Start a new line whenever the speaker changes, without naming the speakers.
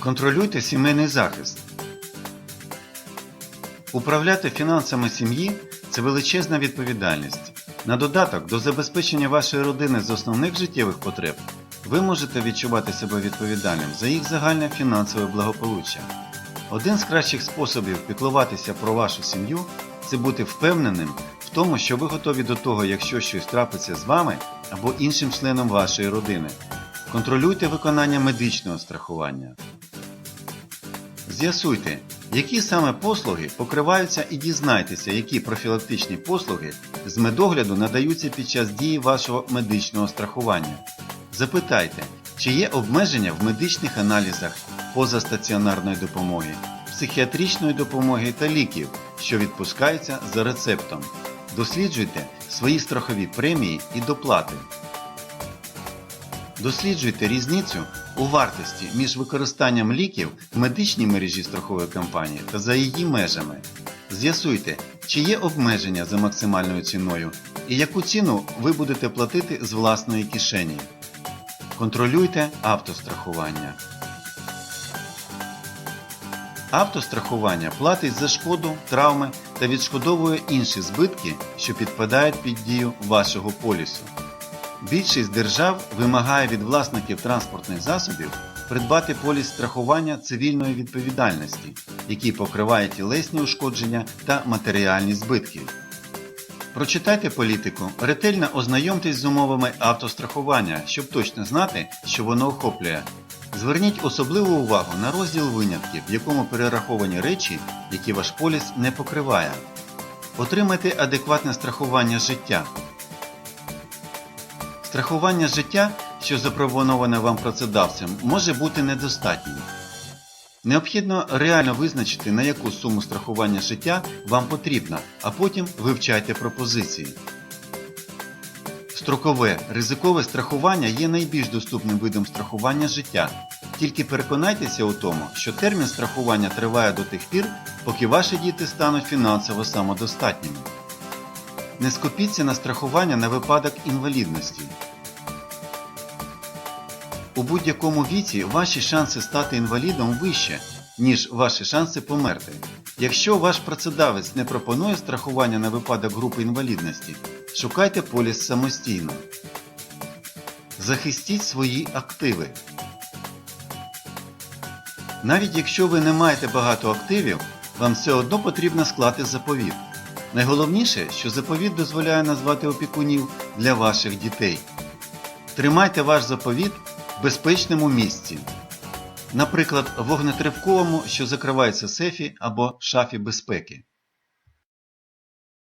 Контролюйте сімейний захист. Управляти фінансами сім'ї це величезна відповідальність. На додаток до забезпечення вашої родини з основних життєвих потреб ви можете відчувати себе відповідальним за їх загальне фінансове благополуччя. Один з кращих способів піклуватися про вашу сім'ю це бути впевненим в тому, що ви готові до того, якщо щось трапиться з вами або іншим членом вашої родини. Контролюйте виконання медичного страхування. З'ясуйте, які саме послуги покриваються і дізнайтеся, які профілактичні послуги з медогляду надаються під час дії вашого медичного страхування. Запитайте, чи є обмеження в медичних аналізах позастаціонарної допомоги, психіатричної допомоги та ліків, що відпускаються за рецептом. Досліджуйте свої страхові премії і доплати. Досліджуйте різницю у вартості між використанням ліків в медичній мережі страхової компанії та за її межами. З'ясуйте, чи є обмеження за максимальною ціною і яку ціну ви будете платити з власної кишені. Контролюйте автострахування. Автострахування платить за шкоду, травми та відшкодовує інші збитки, що підпадають під дію вашого полісу. Більшість держав вимагає від власників транспортних засобів придбати поліс страхування цивільної відповідальності, який покриває тілесні ушкодження та матеріальні збитки. Прочитайте політику, ретельно ознайомтесь з умовами автострахування, щоб точно знати, що воно охоплює. Зверніть особливу увагу на розділ винятків, в якому перераховані речі, які ваш поліс не покриває. Отримайте адекватне страхування життя. Страхування життя, що запропоноване вам працедавцем, може бути недостатнім. Необхідно реально визначити, на яку суму страхування життя вам потрібна, а потім вивчайте пропозиції. Строкове ризикове страхування є найбільш доступним видом страхування життя. Тільки переконайтеся у тому, що термін страхування триває до тих пір, поки ваші діти стануть фінансово самодостатніми. Не скупіться на страхування на випадок інвалідності. У будь-якому віці ваші шанси стати інвалідом вище, ніж ваші шанси померти. Якщо ваш працедавець не пропонує страхування на випадок групи інвалідності, шукайте поліс самостійно. Захистіть свої активи. Навіть якщо ви не маєте багато активів, вам все одно потрібно склати заповіт. Найголовніше, що заповіт дозволяє назвати опікунів для ваших дітей. Тримайте ваш заповіт в безпечному місці. Наприклад, вогнетривковому, що закривається в сейфі або шафі безпеки.